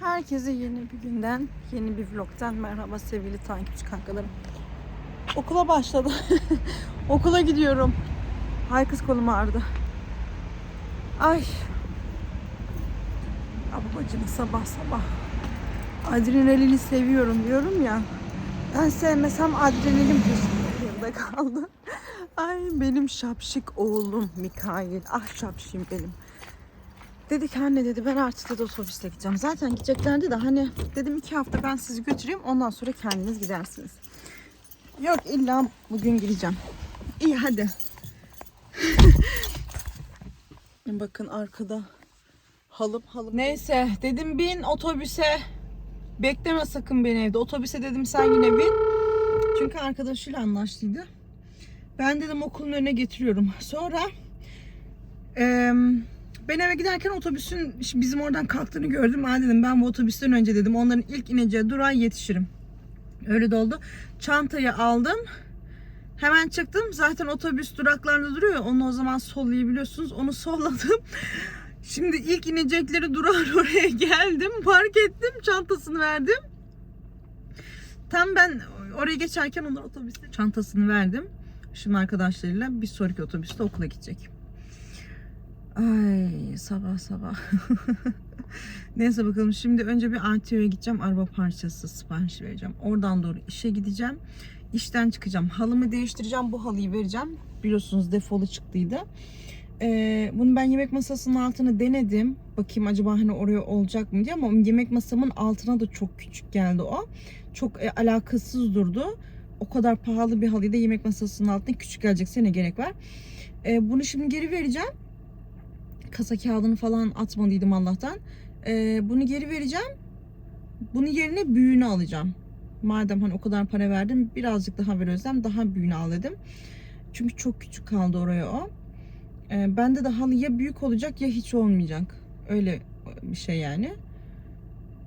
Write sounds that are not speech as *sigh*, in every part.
Herkese yeni bir günden, yeni bir vlogtan merhaba sevgili takipçi kankalarım. Okula başladı. *laughs* Okula gidiyorum. Ay kız kolum ağrıdı. Ay. Ya babacığım sabah sabah adrenalini seviyorum diyorum ya. Ben sevmesem adrenalin peşinde kaldı. Ay benim şapşık oğlum Mikail. Ah şapşim benim. Dedi ki anne dedi ben artık dedi otobüsle gideceğim. Zaten gideceklerdi de hani dedim iki hafta ben sizi götüreyim ondan sonra kendiniz gidersiniz. Yok illa bugün gideceğim. İyi hadi. *laughs* Bakın arkada halım halım. Neyse dedim bin otobüse. Bekleme sakın beni evde. Otobüse dedim sen yine bin. Çünkü arkadaşıyla anlaştıydı. Ben dedim okulun önüne getiriyorum. Sonra eee ben eve giderken otobüsün bizim oradan kalktığını gördüm. Ha dedim ben bu otobüsten önce dedim onların ilk ineceği durağa yetişirim. Öyle de oldu. Çantayı aldım. Hemen çıktım. Zaten otobüs duraklarda duruyor. Onu o zaman sollayabiliyorsunuz. Onu solladım. *laughs* Şimdi ilk inecekleri durağın *laughs* oraya geldim. Park ettim. Çantasını verdim. Tam ben oraya geçerken onlar otobüste çantasını verdim. Şimdi arkadaşlarıyla bir sonraki otobüste okula gidecek. Ay sabah sabah. *laughs* Neyse bakalım şimdi önce bir ATV'ye gideceğim. Araba parçası sipariş vereceğim. Oradan doğru işe gideceğim. İşten çıkacağım. Halımı değiştireceğim. Bu halıyı vereceğim. Biliyorsunuz defolu çıktıydı. Ee, bunu ben yemek masasının altını denedim. Bakayım acaba hani oraya olacak mı diye ama yemek masamın altına da çok küçük geldi o. Çok e, alakasız durdu. O kadar pahalı bir halıyı da yemek masasının altına küçük gelecekse ne gerek var. Ee, bunu şimdi geri vereceğim kasa kağıdını falan atmadıydım Allah'tan. Ee, bunu geri vereceğim. Bunun yerine büyüğünü alacağım. Madem hani o kadar para verdim birazcık daha ver daha büyüğünü al dedim. Çünkü çok küçük kaldı oraya o. Ee, bende de halı ya büyük olacak ya hiç olmayacak. Öyle bir şey yani.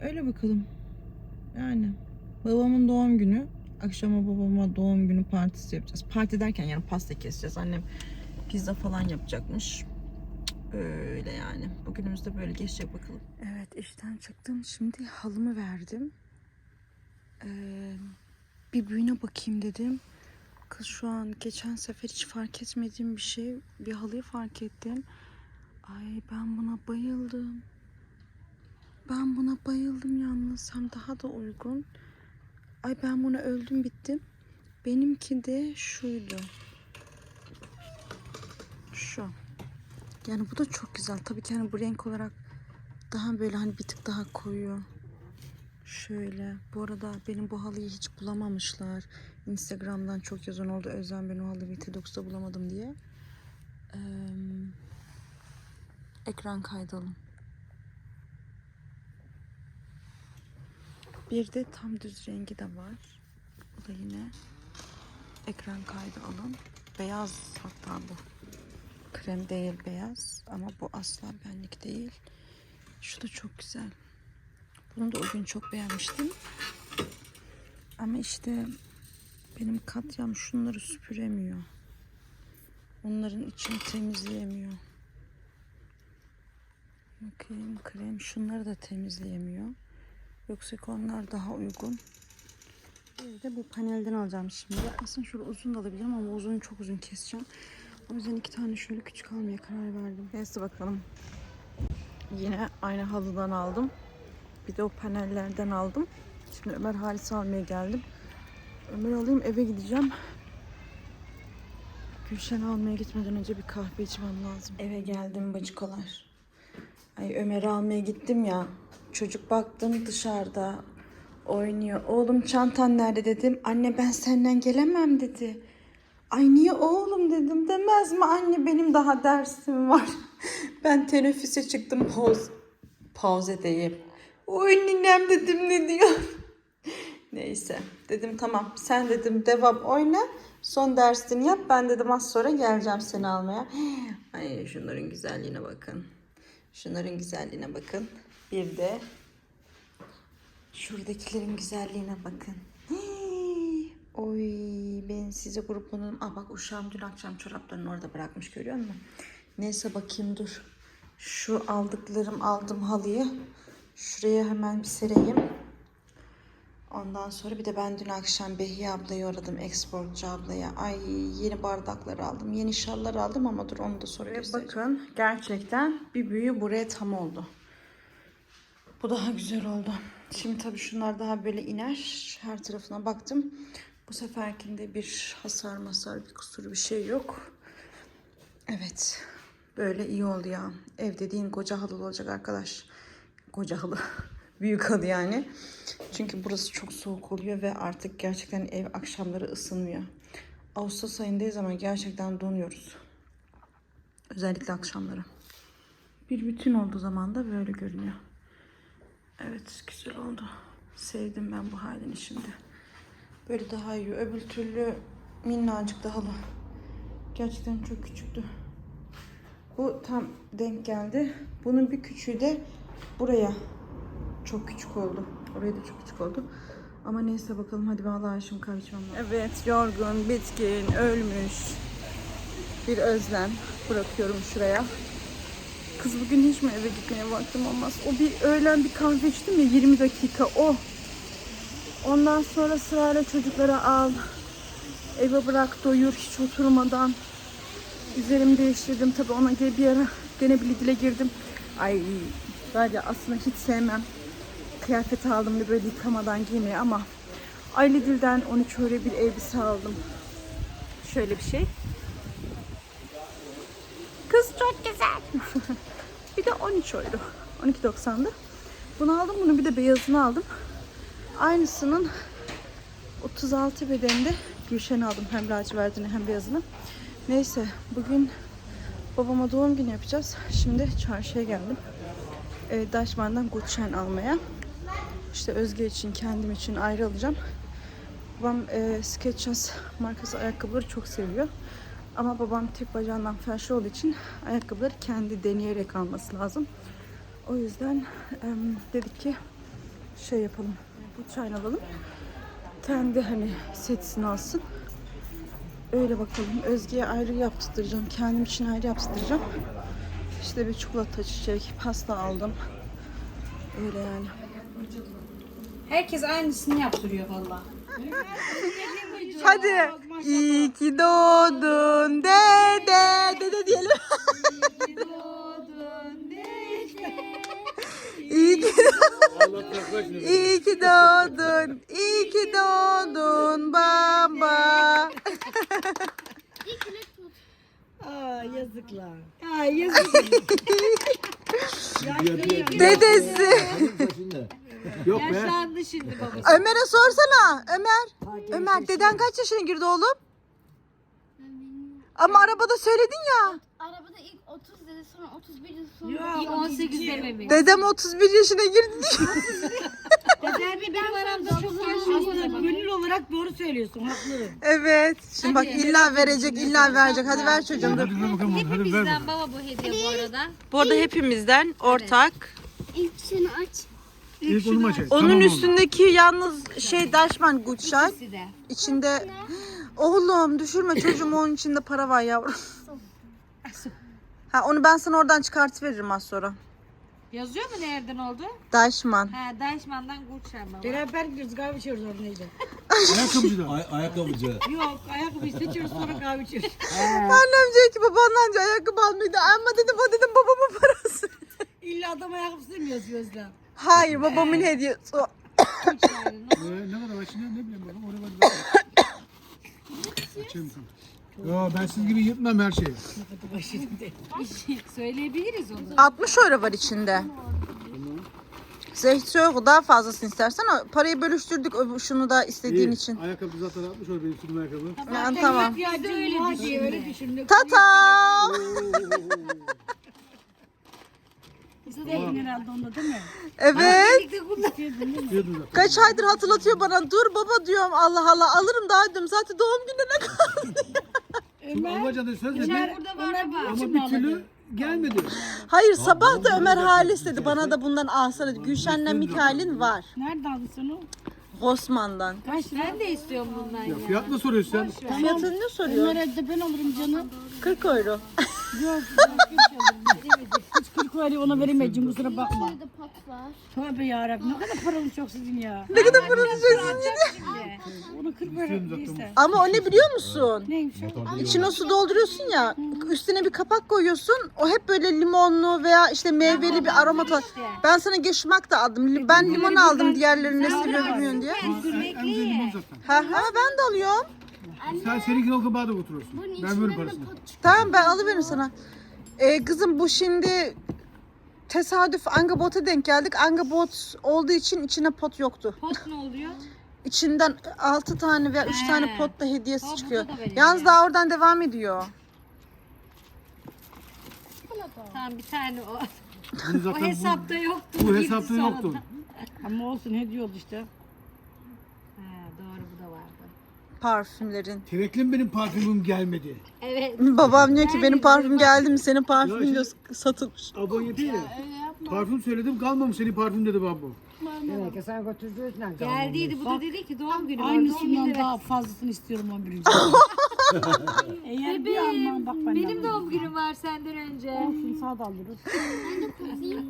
Öyle bakalım. Yani babamın doğum günü. Akşama babama doğum günü partisi yapacağız. Parti derken yani pasta keseceğiz. Annem pizza falan yapacakmış. Öyle yani. Bugünümüz de böyle geçecek bakalım. Evet işten çıktım. Şimdi halımı verdim. Ee, bir büyüne bakayım dedim. Kız şu an geçen sefer hiç fark etmediğim bir şey. Bir halıyı fark ettim. Ay ben buna bayıldım. Ben buna bayıldım yalnız. Hem daha da uygun. Ay ben buna öldüm bittim. Benimki de şuydu. Şu. Yani bu da çok güzel. Tabii ki hani bu renk olarak daha böyle hani bir tık daha koyu. Şöyle. Bu arada benim bu halıyı hiç bulamamışlar. Instagram'dan çok yazan oldu. Özlem ben o halıyı VT9'da bulamadım diye. Ee, ekran kaydalım. Bir de tam düz rengi de var. Bu da yine ekran kaydı alın. Beyaz hatta bu. Krem değil beyaz ama bu asla benlik değil. Şu da çok güzel. Bunu da o gün çok beğenmiştim. Ama işte benim katyam şunları süpüremiyor. Onların içini temizleyemiyor. Bakayım krem şunları da temizleyemiyor. Yoksa onlar daha uygun. Bir de bu panelden alacağım şimdi. Aslında şöyle uzun da alabilirim ama uzun çok uzun keseceğim. O yüzden iki tane şöyle küçük almaya karar verdim. Neyse bakalım. Yine aynı halıdan aldım. Bir de o panellerden aldım. Şimdi Ömer Halis almaya geldim. Ömer alayım eve gideceğim. Gülşen almaya gitmeden önce bir kahve içmem lazım. Eve geldim bacıkolar. Ay Ömer'i almaya gittim ya. Çocuk baktım dışarıda oynuyor. Oğlum çantan nerede dedim. Anne ben senden gelemem dedi. Ay niye oğlum dedim. Demez mi anne benim daha dersim var. *laughs* ben teneffüse çıktım poz. Poz edeyim. Oy ninem dedim ne diyor. *laughs* Neyse dedim tamam sen dedim devam oyna. Son dersini yap. Ben dedim az sonra geleceğim seni almaya. *gasps* Ay şunların güzelliğine bakın. Şunların güzelliğine bakın. Bir de şuradakilerin güzelliğine bakın. Oy ben size grubunun... Aa bak uşağım dün akşam çoraplarını orada bırakmış görüyor musun? Neyse bakayım dur. Şu aldıklarım aldım halıyı. Şuraya hemen bir sereyim. Ondan sonra bir de ben dün akşam Behiye ablayı uğradım. Exportçu ablaya. Ay yeni bardaklar aldım. Yeni şallar aldım ama dur onu da sonra göstereceğim. Bakın gerçekten bir büyü buraya tam oldu. Bu daha güzel oldu. Şimdi tabii şunlar daha böyle iner. Her tarafına baktım. Bu seferkinde bir hasar masar bir kusur bir şey yok. Evet. Böyle iyi oldu ya. Ev dediğin koca halı olacak arkadaş. Koca halı. *laughs* Büyük halı yani. Çünkü burası çok soğuk oluyor ve artık gerçekten ev akşamları ısınmıyor. Ağustos ayındayız ama gerçekten donuyoruz. Özellikle akşamları. Bir bütün olduğu zaman da böyle görünüyor. Evet güzel oldu. Sevdim ben bu halini şimdi. Böyle daha iyi. Öbür türlü minnacık da halı. Gerçekten çok küçüktü. Bu tam denk geldi. Bunun bir küçüğü de buraya çok küçük oldu. Oraya da çok küçük oldu. Ama neyse bakalım hadi kahve içmem lazım. Evet yorgun, bitkin, ölmüş. Bir özlem bırakıyorum şuraya. Kız bugün hiç mi eve gitmeye vaktim olmaz? O bir öğlen bir kahve içtim ya 20 dakika o. Ondan sonra sırayla çocuklara al. Eve bırak doyur hiç oturmadan. Üzerimi değiştirdim tabi ona gel bir ara gene bir Lidl'e girdim. Ay var ya aslında hiç sevmem. Kıyafet aldım da böyle yıkamadan giymeyi ama Ay Lidl'den 13 öyle bir elbise aldım. Şöyle bir şey. Kız çok güzel. *laughs* bir de 13 euro. 12.90'dı. Bunu aldım. Bunu bir de beyazını aldım. Aynısının 36 bedeninde Gülşen aldım. Hem lacivertini hem beyazını. Neyse bugün babama doğum günü yapacağız. Şimdi çarşıya geldim. E, Daşman'dan Gutschein almaya. İşte Özge için, kendim için ayrı alacağım. Babam e, Skechers markası ayakkabıları çok seviyor. Ama babam tek bacağından felç olduğu için ayakkabıları kendi deneyerek alması lazım. O yüzden em, dedik ki şey yapalım. Bu çay alalım. Kendi hani setisini alsın. Öyle bakalım. Özge'ye ayrı yaptıracağım. Kendim için ayrı yaptıracağım. İşte bir çikolata çiçek, pasta aldım. Öyle yani. Herkes aynısını yaptırıyor valla. Hadi. İyi ki doğdun dede. Dede diyelim. İyi ki İyi ki doğdun. İyi ki doğdun baba. *laughs* Aa yazıklar. Aa yazıklar. Dedesi. Yok be. Yaşlandı şimdi babası. Ömer'e sorsana. Ömer. Ömer deden kaç yaşına girdi oğlum? Ama arabada söyledin ya. Arabada ilk 30 dedi sonra 31 dedi sonra Yok, 18 dememiş. Dedem 31 yaşına girdi *laughs* diyor. Deden bir benim aramda çok yaşlı. Gönül olarak doğru söylüyorsun haklı. Evet. Şimdi bak illa verecek, illa verecek. Hadi ver çocuğum. dur. Hadi ver bakalım. Hadi ver. Hepimizden baba bu hediye bu arada. Bu arada hepimizden ortak. İlk şunu aç. İlk onu açayım? Onun Tamam oğlum. üstündeki yalnız şey Daşman Gutschein. İkisi de. İçinde *gasps* Oğlum düşürme çocuğum onun içinde para var yavrum. *laughs* Ha onu ben sana oradan çıkartıveririm az sonra. Yazıyor mu nereden oldu? Daşman. Ha Deichmann'dan Gutschein baba. Beraber gidiyoruz kahve içiyoruz orada neydi? Ayakkabıcıda. Ay ayakkabıcı. Yok ayakkabı seçiyoruz sonra kahve içiyoruz. *laughs* Annem diyor ki babandan önce ayakkabı almaydı. Ama dedim o dedim babamın parası. *laughs* İlla adam ayakkabı istemiyoruz Gözde. Hayır babamın hediyesi. o. Ee, ne kadar var şimdi ne bileyim bakalım. Oraya bak. Açayım bakalım. Yo ben siz gibi yırtmam her şeyi. Söyleyebiliriz onu. 60 euro var içinde. Zeytin daha fazlasını istersen o parayı bölüştürdük şunu da istediğin İyi. için. Ayakkabı zaten 60 oldu benim üstüme ayakkabı. Yani tamam. İhtiyacım öyle var diye düşündük. öyle düşündük. Tata! Bize de elin herhalde onda değil mi? Evet. Diyordum zaten. Kaç aydır hatırlatıyor bana. Dur baba diyorum Allah Allah alırım daha diyorum. Zaten doğum gününe kaldı. Şimdi Almanca'da söz dedi Ömer, Burada var Ömer ama için bir türlü gelmedi. Hayır sabah da Ömer Halis dedi. Bana da bundan alsana. Gülşen'le Mikail'in var. Nerede aldın sen o? Osman'dan. Kaç lira? Ben de istiyorum bundan Ya ya. fiyat mı soruyorsun sen? Fiyatını ne soruyor? Ömer evde ben alırım canım. 40 euro. Yok. 40 alırım. Hiç 40 hak veriyor ona veremeyeceğim kusura bakma. Nerede pat var? Tövbe yarabbim ne kadar paranız çok sizin ya. Ne kadar para diyeceksin? Onu kırk verin neyse. Ama o ne biliyor musun? Neymiş o? İçine su dolduruyorsun ya, üstüne bir kapak koyuyorsun. O hep böyle limonlu veya işte meyveli bir aroma tat. Ben sana geçmak da aldım. Ben limon aldım diğerlerinin ne seviyor bilmiyorum diye. Ha ha ben de alıyorum. Sen seninkini o kabağı da. Bunun Ben de parasını. Tamam ben alıveririm sana. Ee, kızım bu şimdi tesadüf angabota denk geldik. Angabot olduğu için içine pot yoktu. Pot ne oluyor? İçinden 6 tane veya 3 tane He. pot da hediyesi Tamam, çıkıyor. burada da Yalnız ya. daha oradan devam ediyor. Tamam bir tane o. O zaten bu, hesapta yoktu. bu gitti hesapta sonradan. yoktu. Ama olsun hediye oldu işte. He, doğru bu da vardı. Parfümlerin. Tevekkülüm benim parfümüm gelmedi. Evet. *laughs* Babam diyor ki benim parfüm geldi mi? Senin şimdi- diyor satılmış. Abone değil ya. Öyle yapma. Parfüm söyledim kalmamış senin parfüm dedi babu. Demek ki sen götürdüğünden Geldiydi bu da dedi ki doğum günü var. Doğum Aynısından günü daha fazlasını istiyorum 11. *laughs* Eğer bir alman bak benden. Benim doğum günüm var senden önce. Olsun sağ da alırız.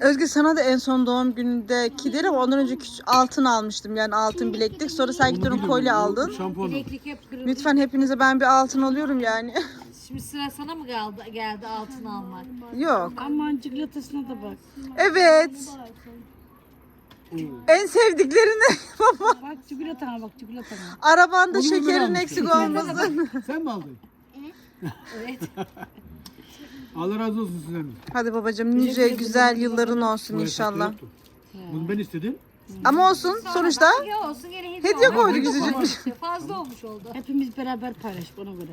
Özge sana da en son doğum günündeki derim ondan önce altın almıştım yani altın bileklik. Sonra sen gittin o kolye aldın. Şampuan. Bileklik hep kırıldı. Lütfen hepinize ben bir altın alıyorum yani. Şimdi sıra sana mı geldi, geldi altın almak? Yok. Aman çikolatasına da bak. Evet. En sevdiklerini *laughs* baba. Bak çikolatana bak çikolatana. Arabanda Onu ben şekerin almıştım. eksik olmasın. *laughs* *laughs* Sen mi aldın? Evet. Allah razı olsun sizden. Hadi babacığım nice güzel yılların olsun inşallah. Bunu ben istedim. Ama olsun sonuçta Hediye olsun gene hediye, Hediye oldu. koyduk Fazla olmuş. Fazla olmuş oldu. Hepimiz beraber paylaş bana göre.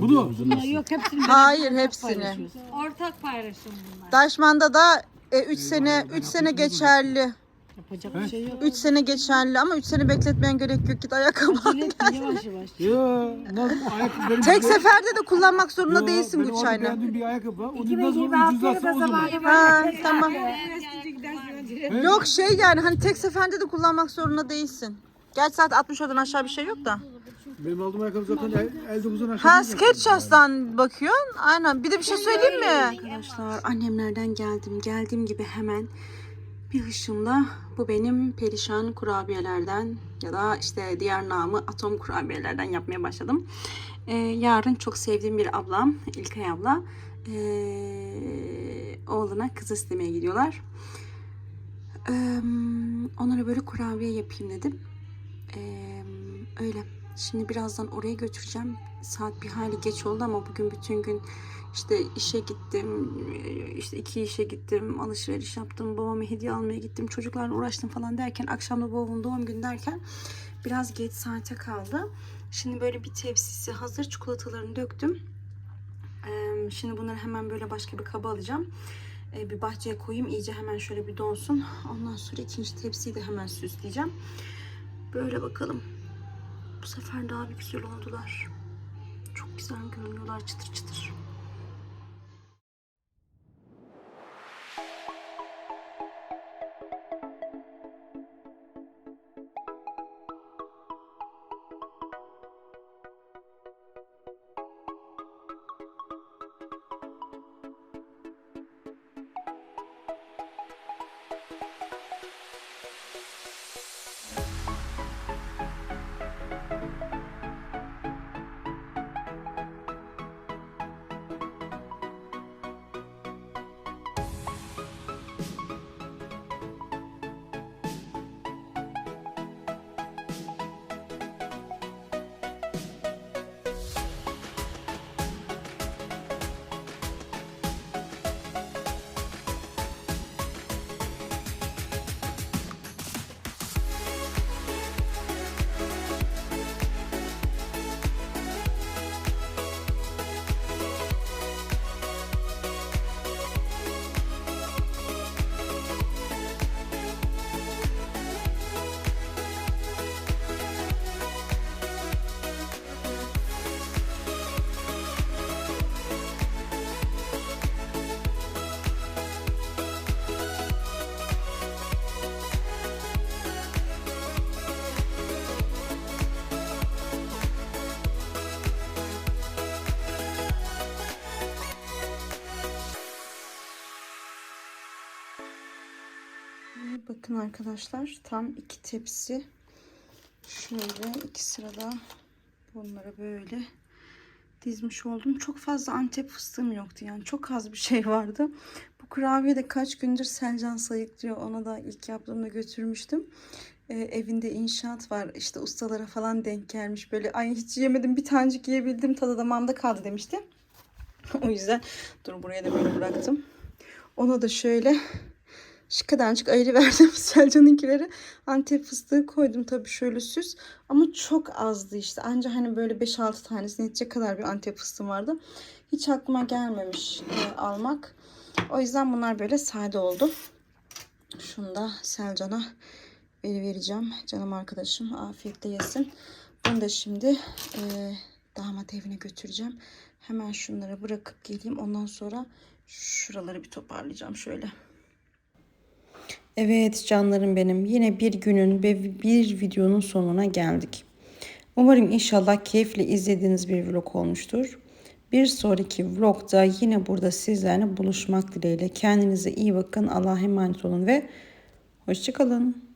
Bunu. Bunlar yok hepsini beraber Hayır hepsini. paylaşıyoruz. Ortak paylaşım bunlar. Daşman'da da 3 sene 3 sene geçerli. Yapacak bir şey yok. 3 sene geçerli ama 3 sene bekletmeyen gerek yok git ayakkabı. al. Yavaş yavaş. Ya, nasıl ayakkabı benim Tek seferde de kullanmak zorunda Ya, değilsin benim orada Gülçay'la. beğendiğim bir ayakkabı var. Onu nasıl ucuzlatsa o zaman. Ha tamam. Yok şey yani hani tek seferde de kullanmak zorunda değilsin. Gerçi saat 60 oradan aşağı bir şey yok da. Benim aldığım ayakkabı zaten el, el dokuzdan aşağı. Ha değil. Skechers''dan bakıyorsun. Aynen. Bir de bir şey söyleyeyim mi? Arkadaşlar annemlerden geldim. Geldiğim gibi hemen bir hışımda bu benim perişan kurabiyelerden ya da işte diğer namı atom kurabiyelerden yapmaya başladım. Ee, yarın çok sevdiğim bir ablam, İlkay abla, ee, oğluna kız istemeye gidiyorlar. Ee, onlara böyle kurabiye yapayım dedim. Ee, öyle. Şimdi birazdan oraya götüreceğim. Saat bir hayli geç oldu ama bugün bütün gün işte işe gittim. işte iki işe gittim. Alışveriş yaptım. Babama hediye almaya gittim. Çocuklarla uğraştım falan derken akşam da babamın doğum günü derken biraz geç saate kaldı. Şimdi böyle bir tepsisi hazır çikolatalarını döktüm. Şimdi bunları hemen böyle başka bir kaba alacağım. Bir bahçeye koyayım iyice hemen şöyle bir donsun. Ondan sonra ikinci tepsiyi de hemen süsleyeceğim. Böyle bakalım. Bu sefer daha bir güzel oldular. Çok güzel görünüyorlar çıtır çıtır. Bakın arkadaşlar tam iki tepsi. Şöyle iki sırada bunları böyle dizmiş oldum. Çok fazla antep fıstığım yoktu yani. Çok az bir şey vardı. Bu kurabiye de kaç gündür Selcan sayıklıyor. Ona da ilk yaptığımda götürmüştüm. Ee, evinde inşaat var. İşte ustalara falan denk gelmiş. Böyle ay hiç yemedim bir tanecik yiyebildim. Tadı damağımda kaldı demişti. *laughs* o yüzden dur buraya da böyle bıraktım. Ona da şöyle şu kadarcık ayrı *laughs* verdim Selcan'ınkileri. Antep fıstığı koydum tabii şöyle süs. Ama çok azdı işte. Anca hani böyle 5-6 tanesini yetecek kadar bir antep fıstığım vardı. Hiç aklıma gelmemiş e, almak. O yüzden bunlar böyle sade oldu. Şunu da Selcan'a veri vereceğim. Canım arkadaşım afiyetle yesin. Bunu da şimdi e, damat evine götüreceğim. Hemen şunları bırakıp geleyim. Ondan sonra şuraları bir toparlayacağım şöyle. Evet canlarım benim yine bir günün ve bir videonun sonuna geldik. Umarım inşallah keyifle izlediğiniz bir vlog olmuştur. Bir sonraki vlogda yine burada sizlerle buluşmak dileğiyle. Kendinize iyi bakın. Allah'a emanet olun ve hoşçakalın.